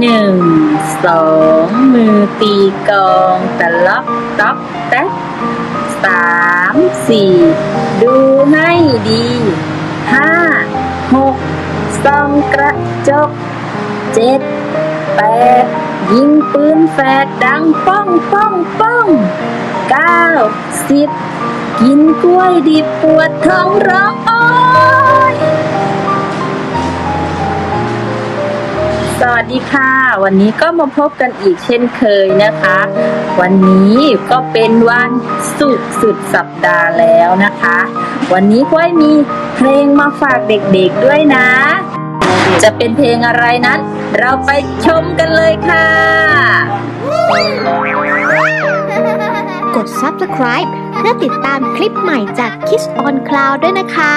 หนึ่งสองมือตีกองตะล็อกต๊อกแต๊กสามสี่ดูให้ดีห้าหกส่องกระจกเจ็ดแปดยิงปืนแฝดดังป้องป้องป้องเก้าสิบกินกล้วยดิบปวดท้องร้อง สวัสดีค่ะ วันนี้ก็มาพบกันอีกเช่นเคยนะคะ วันนี้ก็เป็นวันสุดสุดสัปดาห์แล้วนะคะ วันนี้ก้อยมีเพลงมาฝากเด็กๆด้วยนะ จะเป็นเพลงอะไรนั้น เราไปชมกันเลยค่ะ กด subscribe เพื่อติดตามคลิปใหม่จาก Kiss on Cloud ด้วยนะคะ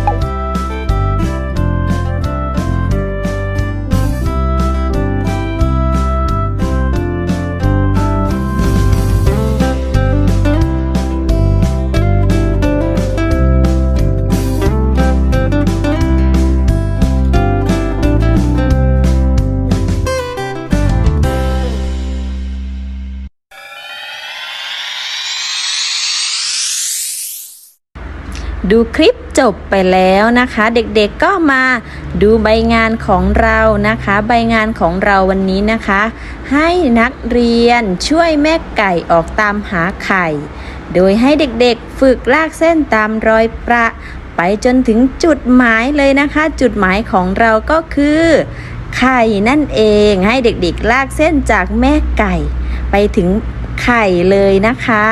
ดูคลิปจบไปแล้วนะคะ เด็กๆก็มาดูใบงานของเรานะคะ ใบงานของเราวันนี้นะคะ ให้นักเรียนช่วยแม่ไก่ออกตามหาไข่ โดยให้เด็กๆฝึกลากเส้นตามรอยประไปจนถึงจุดหมายเลยนะคะ จุดหมายของเราก็คือไข่นั่นเองให้เด็กๆลากเส้นจากแม่ไก่ ไปถึงไข่เลยนะคะ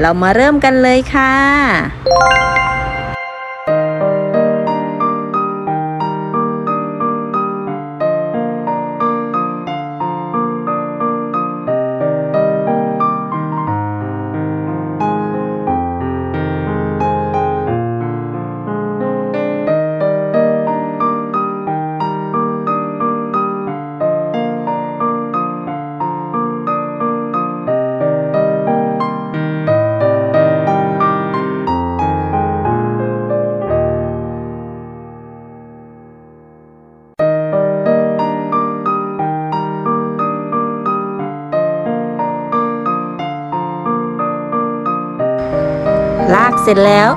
เรามาเริ่มกันเลยค่ะ เสร็จแล้ว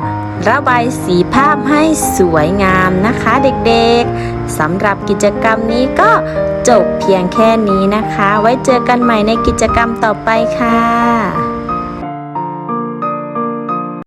ระบายสีภาพให้สวยงามนะคะเด็กๆสำหรับกิจกรรมนี้ก็จบเพียงแค่นี้นะคะ ไว้เจอกันใหม่ในกิจกรรมต่อไปค่ะ